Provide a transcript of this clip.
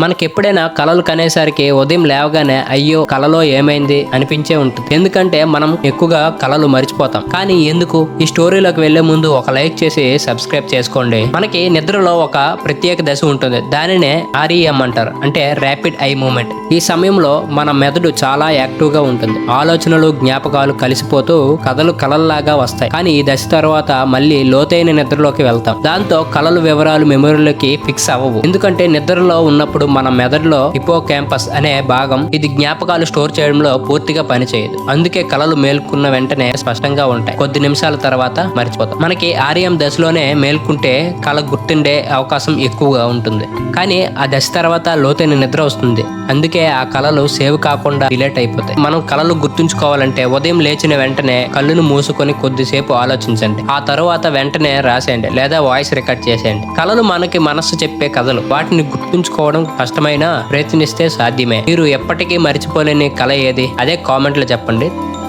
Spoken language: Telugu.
మనకి ఎప్పుడైనా కలలు కనేసరికి ఉదయం లేవగానే అయ్యో కలలో ఏమైంది? అనిపించే ఉంటుంది. ఎందుకంటే మనం ఎక్కువగా కలలు మర్చిపోతాం. కానీ ఎందుకు? ఈ స్టోరీలోకి వెళ్ళే ముందు ఒక లైక్ చేసి సబ్స్క్రైబ్ చేసుకోండి. మనకి నిద్రలో ఒక ప్రత్యేక దశ ఉంటుంది. దానినే ఆర్ఈఎం అంటారు. అంటే ర్యాపిడ్ ఐ మూమెంట్. ఈ సమయంలో మన మెదడు చాలా యాక్టివ్గా ఉంటుంది. ఆలోచనలు జ్ఞాపకాలు కలిసిపోతూ కథలు కలల్లాగా వస్తాయి. కానీ ఈ దశ తర్వాత మళ్ళీ లోతైన నిద్రలోకి వెళ్తాం. దాంతో కళలు వివరాలు మెమొరీలోకి ఫిక్స్ అవ్వవు. ఎందుకంటే నిద్రలో ఉన్నప్పుడు మన మెదడులో హిపో క్యాంపస్ అనే భాగం ఇది జ్ఞాపకాలు స్టోర్ చేయడంలో పూర్తిగా పనిచేయదు. అందుకే కళలు మేల్కున్న వెంటనే స్పష్టంగా ఉంటాయి. కొద్ది నిమిషాల తర్వాత మర్చిపోతాం. మనకి ఆర్యం దశలోనే మేల్కుంటే కళ గుర్తుండే అవకాశం ఎక్కువగా ఉంటుంది. కానీ ఆ దశ తర్వాత లోతైన నిద్ర వస్తుంది. అందుకే ఆ కళలు సేవ్ కాకుండా డిలేట్ అయిపోతాయి. మనం కళలు గుర్తుంచుకోవాలంటే ఉదయం లేచిన వెంటనే కళ్ళును మూసుకొని కొద్దిసేపు ఆలోచించండి. ఆ తర్వాత వెంటనే రాసేయండి. లేదా వాయిస్ రికార్డ్ చేసేయండి. కళలు మనకి మనస్సు చెప్పే కథలు. వాటిని గుర్తుంచుకోవడం కష్టమైనా ప్రయత్నిస్తే సాధ్యమే. మీరు ఎప్పటికీ మర్చిపోలేని కళ ఏది? అదే కామెంట్లో చెప్పండి.